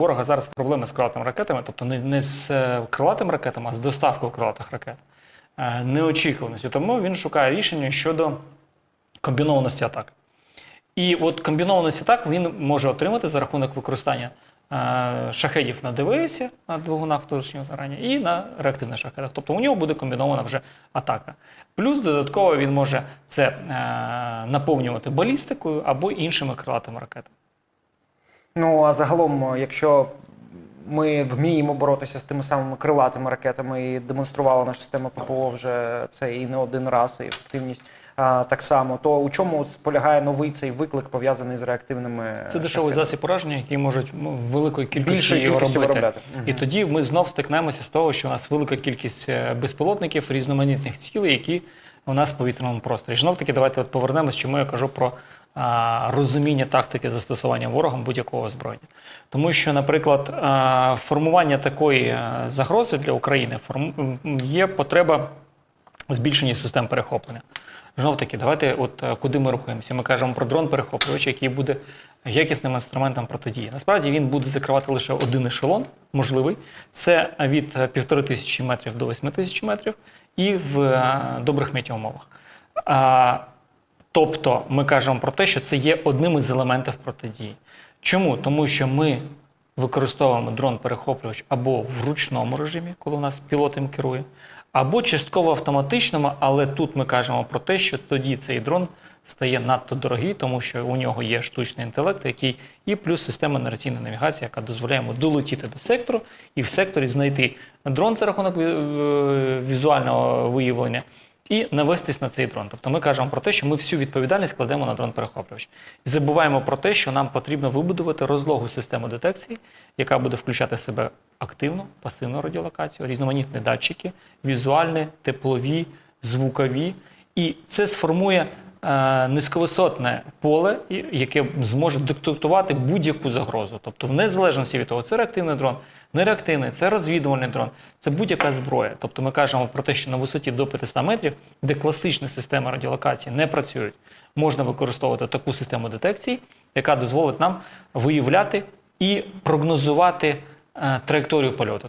ворога зараз проблеми з крилатими ракетами, тобто не, не з е, крилатими ракетами, а з доставкою крилатих ракет, е, неочікуваністю. Тому він шукає рішення щодо комбінованості атак. І от комбінованість атак він може отримати за рахунок використання е, шахедів на ДВС, на двигунах внутрішнього згорання, і на реактивних шахедах. Тобто у нього буде комбінована вже атака. Плюс додатково він може це наповнювати балістикою або іншими крилатими ракетами. Ну а загалом, якщо ми вміємо боротися з тими самими крилатими ракетами, і демонструвала наша система ППО вже це і не один раз, і ефективність а, так само, то у чому полягає новий цей виклик пов'язаний з реактивними Це дешевий засіб ураження, який можуть ну, великою кількістю його робити. виробляти. І тоді ми знов стикнемося з того, що у нас велика кількість е, безпілотників, різноманітних цілей, які у нас в повітряному просторі. Знов таки, давайте от повернемось, чому я кажу про а, розуміння тактики застосування ворогом будь-якого озброєння. Тому що, наприклад, а, формування такої е, загрози для України форм... є потреба в збільшенні систем перехоплення. Знов таки, давайте, от е, куди ми рухаємося? Ми кажемо про дрон перехоплювач, який буде якісним інструментом протидії. Насправді він буде закривати лише один ешелон, можливий. Це від півтори тисячі метрів до восьми тисяч метрів, і в е, добрих метеоумовах. Тобто ми кажемо про те, що це є одним із елементів протидії. Чому? Тому що ми використовуємо дрон-перехоплювач або в ручному режимі, коли у нас пілот їм керує, або частково автоматичному, але тут ми кажемо про те, що тоді цей дрон стає надто дорогий, тому що у нього є штучний інтелект, який і плюс система нараційної навігації, яка дозволяє йому долетіти до сектору і в секторі знайти дрон за рахунок е, візуального виявлення і навестись на цей дрон. Тобто ми кажемо про те, що ми всю відповідальність кладемо на дрон перехоплювач. Забуваємо про те, що нам потрібно вибудувати розлогу систему детекції, яка буде включати в себе активну, пасивну радіолокацію, різноманітні датчики, візуальні, теплові, звукові. І це сформує низьковисотне поле, яке зможе детектувати будь-яку загрозу. Тобто, в незалежності від того, це реактивний дрон, нереактивний, це розвідувальний дрон, це будь-яка зброя. Тобто ми кажемо про те, що на висоті до 500 метрів, де класичні системи радіолокації не працюють, можна використовувати таку систему детекції, яка дозволить нам виявляти і прогнозувати е, траєкторію польоту.